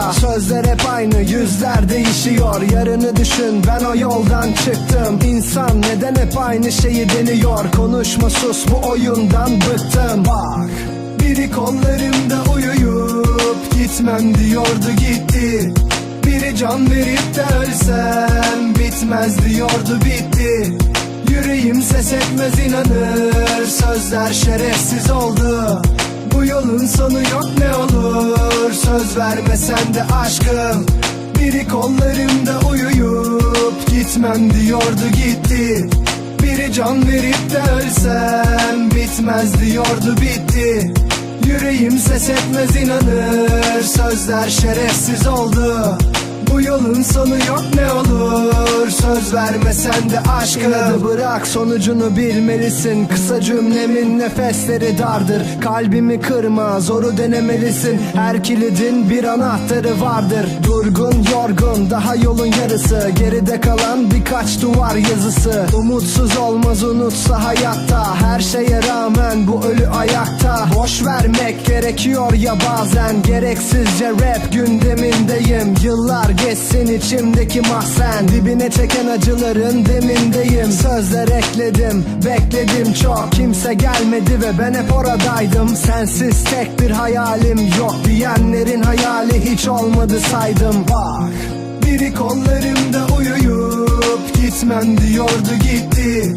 Sözler hep aynı yüzler değişiyor. Yarını düşün ben o yoldan çıktım. İnsan neden hep aynı şeyi deniyor? Konuşma sus bu oyundan bıktım. Bak biri kollarımda uyuyup Gitmem diyordu gitti. Biri can verip de ölsem Bitmez diyordu bitti. Yüreğim ses etmez inanır Sözler şerefsiz oldu vermesen de aşkım. Biri kollarımda uyuyup Gitmem diyordu gitti. Biri can verip de ölsem Bitmez diyordu bitti. Yüreğim ses etmez inanır Sözler şerefsiz oldu bu yolun sonu yok ne olur. Söz vermesen de aşkını bırak. Sonucunu bilmelisin. Kısa cümlemin nefesleri dardır. Kalbimi kırma zoru denemelisin. Her kilidin bir anahtarı vardır. Durgun yorgun daha yolun yarısı. Geride kalan birkaç duvar yazısı. Umutsuz olmaz unutsa hayatta Her şeye Vermek gerekiyor ya bazen. Gereksizce rap gündemindeyim. Yıllar geçsin içimdeki mahzen. Dibine çeken acıların demindeyim. Sözler ekledim bekledim. Çok Kimse gelmedi ve ben hep oradaydım. Sensiz tek bir hayalim yok Diyenlerin hayali hiç olmadı saydım. Bak biri kollarımda uyuyup Gitmem diyordu gitti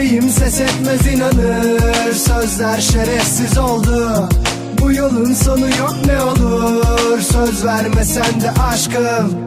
Yüreğim ses etmez inanır. Sözler şerefsiz oldu. Bu yolun sonu yok ne olur. Söz vermesen de aşkım